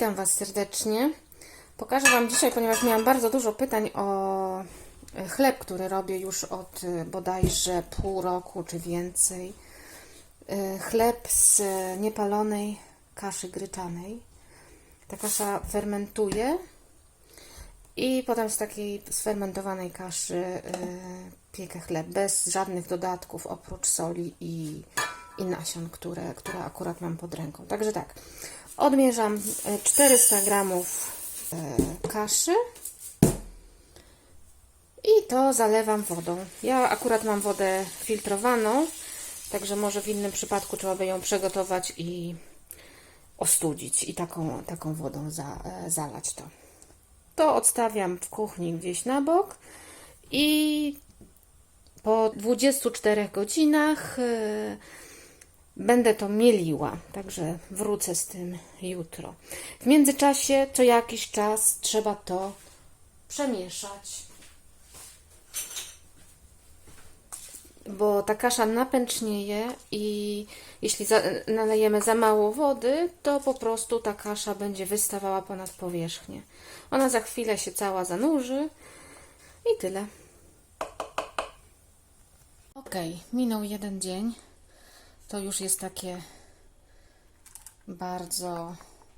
Witam Was serdecznie. Pokażę Wam dzisiaj, ponieważ miałam bardzo dużo pytań o e, chleb, który robię już od e, bodajże pół roku czy więcej. E, Chleb z niepalonej kaszy gryczanej. Ta kasza fermentuje i potem z takiej sfermentowanej kaszy piekę chleb bez żadnych dodatków oprócz soli i, i nasion, które, które akurat mam pod ręką. Także tak, odmierzam e, 400 gramów e, kaszy i to zalewam wodą. Ja akurat mam wodę filtrowaną, także może w innym przypadku trzeba by ją przygotować i ostudzić i taką, taką wodą za, e, zalać to. To odstawiam w kuchni gdzieś na bok i po 24 godzinach e, będę to mieliła, także wrócę z tym jutro. W międzyczasie co jakiś czas trzeba to przemieszać. Bo ta kasza napęcznieje i jeśli za, nalejemy za mało wody, to po prostu ta kasza będzie wystawała ponad powierzchnię. Ona za chwilę się cała zanurzy i tyle. Ok, minął jeden dzień. To już jest takie bardzo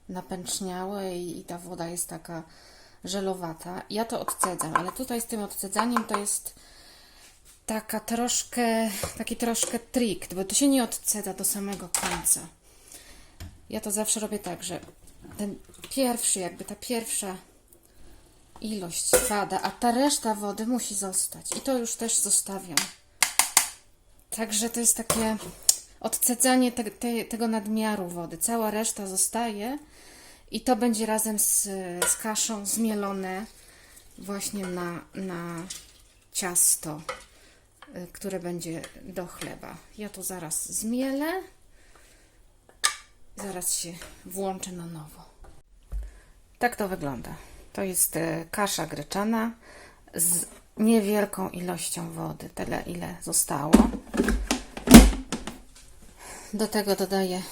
napęczniałe i, i ta woda jest taka żelowata. Ja to odcedzam, ale tutaj z tym odcedzaniem to jest taka troszkę, taki troszkę trik, bo to się nie odcedza do samego końca. Ja to zawsze robię tak, że ten pierwszy, jakby ta pierwsza ilość spada, a ta reszta wody musi zostać. I to już też zostawiam. Także to jest takie odcedzanie te, te, tego nadmiaru wody. Cała reszta zostaje i to będzie razem z, z kaszą zmielone właśnie na, na ciasto, y, które będzie do chleba. Ja to zaraz zmielę. Zaraz się włączę na nowo. Tak to wygląda. To jest e, kasza gryczana z niewielką ilością wody, tyle ile zostało. Do tego dodaję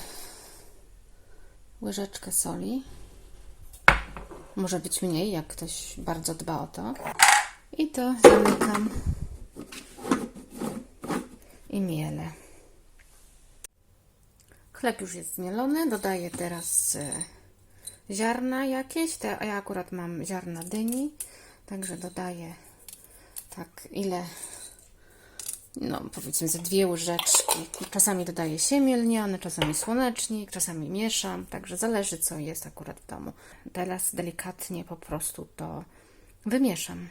łyżeczkę soli. Może być mniej, jak ktoś bardzo dba o to. I to zamykam i mielę. Chleb już jest zmielony. Dodaję teraz e, ziarna jakieś. Te, ja akurat mam ziarna dyni, także dodaję tak ile, no powiedzmy ze dwie łyżeczki. Czasami dodaję siemię lniane, czasami słonecznik, czasami mieszam, także zależy co jest akurat w domu. Teraz delikatnie po prostu to wymieszam.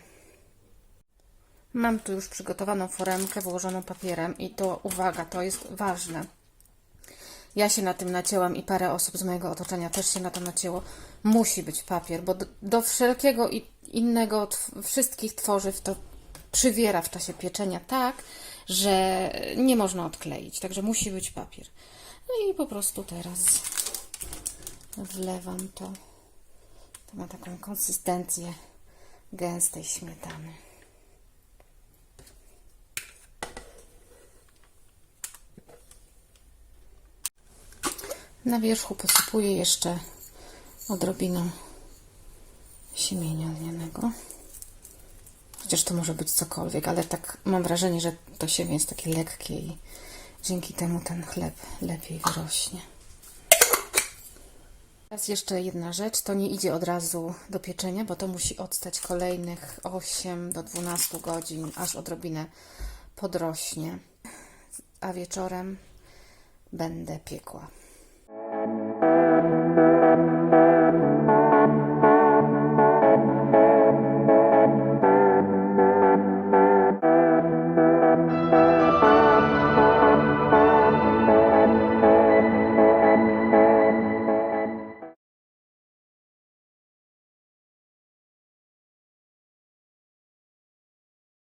Mam tu już przygotowaną foremkę wyłożoną papierem i to uwaga, to jest ważne. Ja się na tym nacięłam i parę osób z mojego otoczenia też się na to nacięło. Musi być papier, bo do, do wszelkiego i innego, wszystkich tworzyw to przywiera w czasie pieczenia tak, że nie można odkleić. Także musi być papier. No i po prostu teraz wlewam to. To ma taką konsystencję gęstej śmietany. Na wierzchu posypuję jeszcze odrobiną siemienia lnianego. Chociaż to może być cokolwiek, ale tak mam wrażenie, że to siemię jest takie lekkie i dzięki temu ten chleb lepiej wyrośnie. Teraz jeszcze jedna rzecz, to nie idzie od razu do pieczenia, bo to musi odstać kolejnych 8 do 12 godzin, aż odrobinę podrośnie. A wieczorem będę piekła.